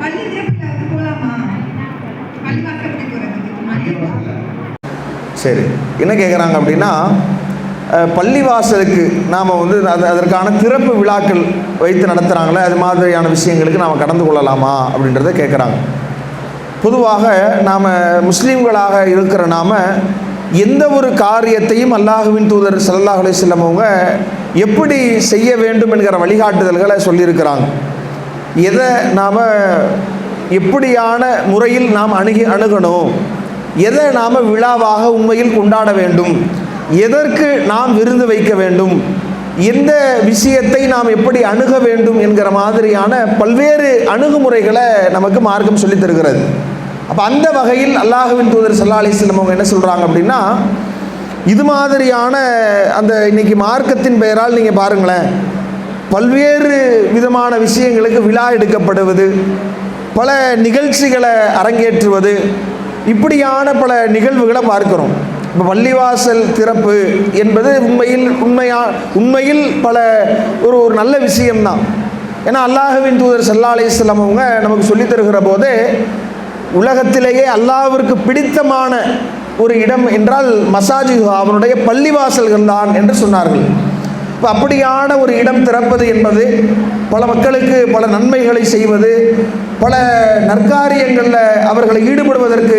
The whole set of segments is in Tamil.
பள்ளி போகலாமா சரி. என்ன கேட்குறாங்க அப்படின்னா பள்ளிவாசலுக்கு நாம் வந்து அது அதற்கான திறப்பு விழாக்கள் வைத்து நடத்துகிறாங்களே அது மாதிரியான விஷயங்களுக்கு நாம் கடந்து கொள்ளலாமா அப்படின்றத கேட்குறாங்க பொதுவாக நாம் முஸ்லீம்களாக இருக்கிற நாம் எந்த ஒரு காரியத்தையும் அல்லாஹுவின் தூதர் ஸல்லல்லாஹு அலைஹி அவங்க எப்படி செய்ய வேண்டும் என்கிற வழிகாட்டுதல்களை சொல்லியிருக்கிறாங்க. எதை நாம் எப்படியான முறையில் நாம் அணுகி அணுகணும்? எதை நாம் விழாவாக உண்மையில் கொண்டாட வேண்டும்? எதற்கு நாம் விருந்து வைக்க வேண்டும்? எந்த விஷயத்தை நாம் எப்படி அணுக வேண்டும் என்கிற மாதிரியான பல்வேறு அணுகுமுறைகளை நமக்கு மார்க்கம் சொல்லித் தருகிறது. அப்போ அந்த வகையில் அல்லாஹுவின் தூதர் சல்லா அலிஸ்லம் அவங்க என்ன சொல்கிறாங்க அப்படின்னா இது மாதிரியான அந்த இன்னைக்கு மார்க்கத்தின் பெயரால் நீங்கள் பாருங்களேன் பல்வேறு விதமான விஷயங்களுக்கு விழா எடுக்கப்படுவது பல நிகழ்ச்சிகளை அரங்கேற்றுவது இப்படியான பல நிகழ்வுகளை பார்க்கிறோம். இப்போ பள்ளிவாசல் திறப்பு என்பது உண்மையில் உண்மையா உண்மையில் பல ஒரு ஒரு நல்ல விஷயம்தான். ஏன்னா அல்லாஹுவின் தூதர் சல்லா அலிஸ்லாம் அவங்க நமக்கு சொல்லித் தருகிற போது உலகத்திலேயே அல்லாவிற்கு பிடித்தமான ஒரு இடம் என்றால் மசாஜி அவனுடைய பள்ளிவாசல்கள் தான் என்று சொன்னார்கள். இப்போ அப்படியான ஒரு இடம் திறப்பது என்பது பல மக்களுக்கு பல நன்மைகளை செய்வது பல நற்காரியங்களில் அவர்களை ஈடுபடுவதற்கு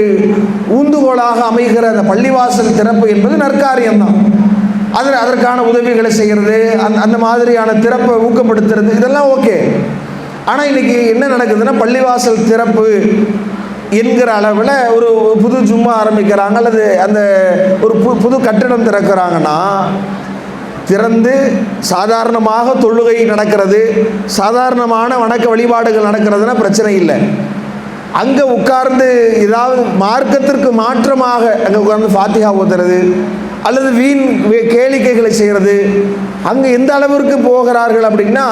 ஊந்துகோலாக அமைகிற அந்த பள்ளிவாசல் திறப்பு என்பது நற்காரியம்தான். அதில் அதற்கான உதவிகளை செய்கிறது அந் அந்த மாதிரியான திறப்பை ஊக்கப்படுத்துறது இதெல்லாம் ஓகே. ஆனால் இன்றைக்கி என்ன நடக்குதுன்னா பள்ளிவாசல் திறப்பு என்கிற அளவில் ஒரு புது ஜும்மா ஆரம்பிக்கிறாங்க அல்லது அந்த ஒரு பு புது கட்டிடம் திறக்கிறாங்கன்னா திறந்து சாதாரணமாக தொழுகை நடக்கிறது சாதாரணமான வணக்க வழிபாடுகள் நடக்கிறதுனா பிரச்சனை இல்லை. அங்கே உட்கார்ந்து ஏதாவது மார்க்கத்திற்கு மாற்றமாக அங்கே உட்கார்ந்து ஃபாத்திகா ஊத்துறது அல்லது வீண் வே- கேளிக்கைகளை செய்கிறது அங்கே எந்த அளவிற்கு போகிறார்கள் அப்படின்னா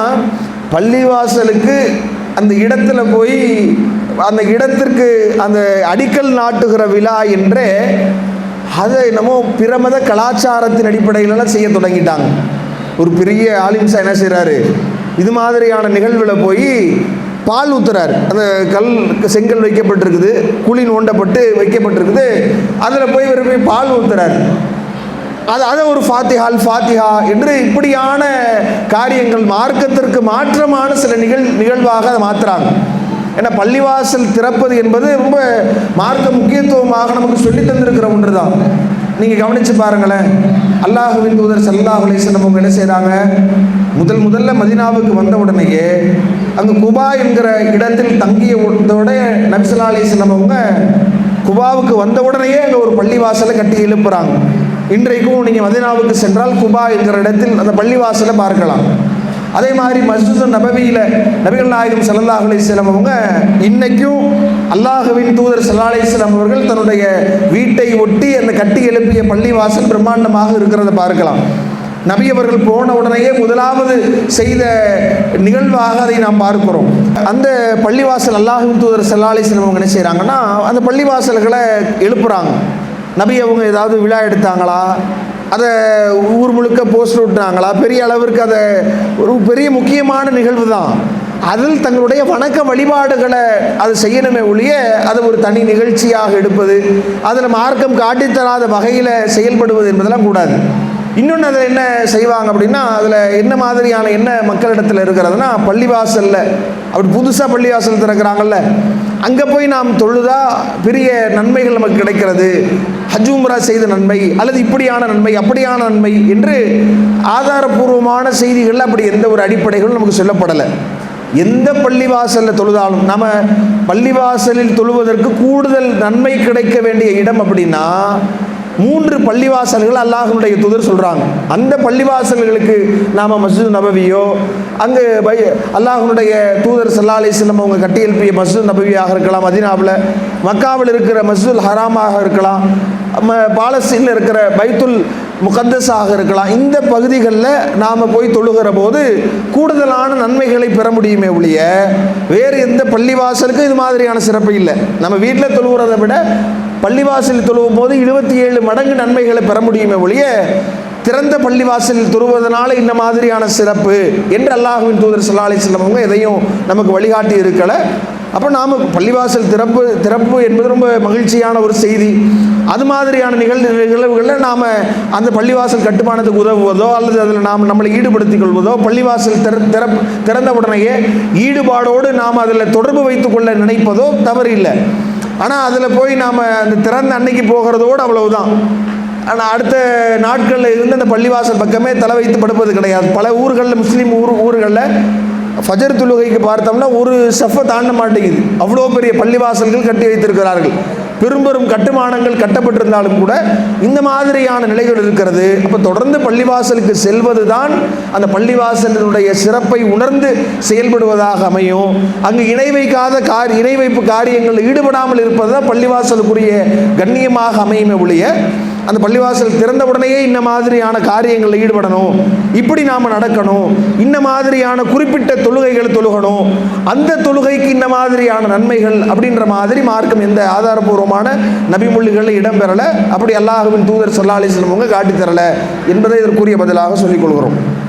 பள்ளிவாசலுக்கு அந்த இடத்துல போய் அந்த இடத்திற்கு அந்த அடிக்கல் நாட்டுகிற விழா என்றே அதை என்னமோ பிரமத கலாச்சாரத்தின் அடிப்படையிலலாம் செய்ய தொடங்கிட்டாங்க. ஒரு பெரிய ஆலிம்சா என்ன செய்கிறாரு இது மாதிரியான நிகழ்வில் போய் பால் ஊத்துறாரு. அந்த கல் செங்கல் வைக்கப்பட்டிருக்குது குழி நோண்டப்பட்டு வைக்கப்பட்டிருக்குது. அதில் போய் இவர் போய் பால் ஊத்துறாரு. அது அதை ஒரு ஃபாத்திஹால் ஃபாத்திஹா என்று இப்படியான காரியங்கள் மார்க்கத்திற்கு மாற்றமான சில நிகழ் நிகழ்வாக அதை மாற்றுறாங்க ஏன்னா பள்ளிவாசல் திறப்பது என்பது ரொம்ப மார்க்க முக்கியத்துவமாக நமக்கு சொல்லி தந்திருக்கிற ஒன்று தான் நீங்கள் கவனித்து பாருங்களேன். அல்லாஹுவின் தூதர் சல்லாஹ் அலிஸ்லம் அவங்க என்ன செய்கிறாங்க முதல் முதல்ல மதினாவுக்கு வந்த உடனேயே அங்கே குபா என்கிற இடத்தில் தங்கிய உடனே நபிசல்லா அலிஸ்லம் அவங்க குபாவுக்கு வந்த உடனேயே அங்கே ஒரு பள்ளிவாசலை கட்டி எழுப்புறாங்க. இன்றைக்கும் நீங்கள் மதினாவுக்கு சென்றால் குபா என்கிற இடத்தில் அந்த பள்ளிவாசலை பார்க்கலாம். அதே மாதிரி மஸ்ஜித் நபவியில் நபிகள் நாயகம் ஸல்லல்லாஹு அலைஹி அவங்க இன்னைக்கும் அல்லாஹுவின் தூதர் ஸல்லல்லாஹு அலிஸ்லாம் அவர்கள் தன்னுடைய வீட்டை ஒட்டி அந்த கட்டி எழுப்பிய பள்ளிவாசல் பிரம்மாண்டமாக இருக்கிறத பார்க்கலாம். நபி அவர்கள் போன உடனேயே முதலாவது செய்த நிகழ்வாக அதை நாம் பார்க்கிறோம். அந்த பள்ளிவாசல் அல்லாஹின் தூதர் ஸல்லல்லாஹு அலைஹி அவங்க என்ன செய்கிறாங்கன்னா அந்த பள்ளிவாசல்களை எழுப்புறாங்க. நபி அவங்க ஏதாவது விழா எடுத்தாங்களா? அதை ஊர் முழுக்க போஸ்டர் விட்டாங்களா பெரிய அளவிற்கு அதை ஒரு பெரிய முக்கியமான நிகழ்வு தான் அதில் தங்களுடைய வணக்க வழிபாடுகளை அது செய்யணுமே ஒழிய அதை ஒரு தனி நிகழ்ச்சியாக எடுப்பது அதில் மார்க்கம் காட்டித்தராத வகையில் செயல்படுவது என்பதெல்லாம் கூடாது. இன்னொன்று அதில் என்ன செய்வாங்க அப்படின்னா அதில் என்ன மாதிரியான என்ன மக்களிடத்தில் இருக்கிறதுனா பள்ளிவாசலில் அப்படி புதுசாக பள்ளிவாசல் திறக்கிறாங்கல்ல அங்கே போய் நாம் தொழுதா பெரிய நன்மைகள் நமக்கு கிடைக்கிறது. ஹஜ் செய்த நன்மை அல்லது இப்படியான நன்மை அப்படியான நன்மை என்று ஆதாரபூர்வமான செய்திகள் அப்படி எந்த ஒரு அடிப்படைகளும் நமக்கு சொல்லப்படலை. எந்த பள்ளிவாசலில் தொழுதாலும் நம்ம பள்ளிவாசலில் தொழுவதற்கு கூடுதல் நன்மை கிடைக்க வேண்டிய இடம் அப்படின்னா மூன்று பள்ளிவாசல்கள் அல்லாஹனுடைய தூதர் சொல்கிறாங்க அந்த பள்ளிவாசல்களுக்கு நாம் மஸ்ஜித் நபவியோ அங்கு பை அல்லாஹனுடைய தூதர் சல்லா அலிஸ்லம் அவங்க கட்டி எழுப்பிய மஸ்ஜித் நபவியாக இருக்கலாம் மதினாவில் மக்காவில் இருக்கிற மஸ்ஜித் ஹராமாக இருக்கலாம் பாலஸ்தீனில் இருக்கிற பைத்துல் முகத்தஸாக இருக்கலாம். இந்த பகுதிகளில் நாம் போய் தொழுகிற போது கூடுதலான நன்மைகளை பெற முடியுமே ஒழிய வேறு எந்த பள்ளிவாசலுக்கும் இது மாதிரியான சிறப்பு இல்லை. நம்ம வீட்டில் தொழுகிறத விட பள்ளிவாசல் தொழுவும் போது இருபத்தி ஏழு மடங்கு நன்மைகளை பெற முடியுமே ஒழிய திறந்த பள்ளிவாசலில் துருவதனால இந்த மாதிரியான சிறப்பு என்று அல்லாஹுவின் தூதர் ஸல்லல்லாஹு அலைஹி எதையும் நமக்கு வழிகாட்டி இருக்கலை. அப்போ நாம் பள்ளிவாசல் திறப்பு திறப்பு என்பது ரொம்ப மகிழ்ச்சியான ஒரு செய்தி. அது மாதிரியான நிகழ் நிகழ்வுகளில் நாம் அந்த பள்ளிவாசல் கட்டுமானத்துக்கு உதவுவதோ அல்லது அதில் நாம் நம்மளை ஈடுபடுத்திக் கொள்வதோ பள்ளிவாசல் திற திறப் திறந்த உடனேயே ஈடுபாடோடு நாம் அதில் தொடர்பு வைத்துக்கொள்ள நினைப்பதோ தவறு இல்லை ஆனால் அதில் போய் நாம் அந்த திறந்த அன்னைக்கு போகிறதோடு அவ்வளவுதான். ஆனால் அடுத்த நாட்களில் இருந்து அந்த பள்ளிவாசல் பக்கமே தலை வைத்து படுப்பது கிடையாது. பல ஊர்களில் முஸ்லீம் ஊர் ஊர்களில் ஃபஜர் தொழுகைக்கு பார்த்தோம்னா ஒரு சஃபை தாண்ட மாட்டேங்குது. அவ்வளோ பெரிய பள்ளிவாசல்கள் கட்டி வைத்திருக்கிறார்கள். பெரும்பெரும் கட்டுமானங்கள் கட்டப்பட்டிருந்தாலும் கூட இந்த மாதிரியான நிலைகள் இருக்கிறது. அப்போ தொடர்ந்து பள்ளிவாசலுக்கு செல்வது தான் அந்த பள்ளிவாசலினுடைய சிறப்பை உணர்ந்து செயல்படுவதாக அமையும். அங்கு இணை வைக்காத கார் இணை வைப்பு காரியங்களில் ஈடுபடாமல் இருப்பது தான் பள்ளிவாசலுக்குரிய கண்ணியமாக அமையுமே ஒழிய அந்த பள்ளிவாசல் திறந்த உடனேயே இந்த மாதிரியான காரியங்களில் ஈடுபடணும். இப்படி நாம் நடக்கணும். இந்த மாதிரியான குறிப்பிட்ட தொழுகைகளை தொழுகணும். அந்த தொழுகைக்கு இந்த மாதிரியான நன்மைகள் அப்படின்ற மாதிரி மார்க்கம் எந்த ஆதாரபூர்வமான நபிமொழிகளில் இடம்பெறலை. அப்படி அல்லாஹுவின் தூதர் ஸல்லல்லாஹு அலைஹி அவங்க காட்டித் தரலை என்பதை இதற்குரிய பதிலாக சொல்லிக் கொள்கிறோம்.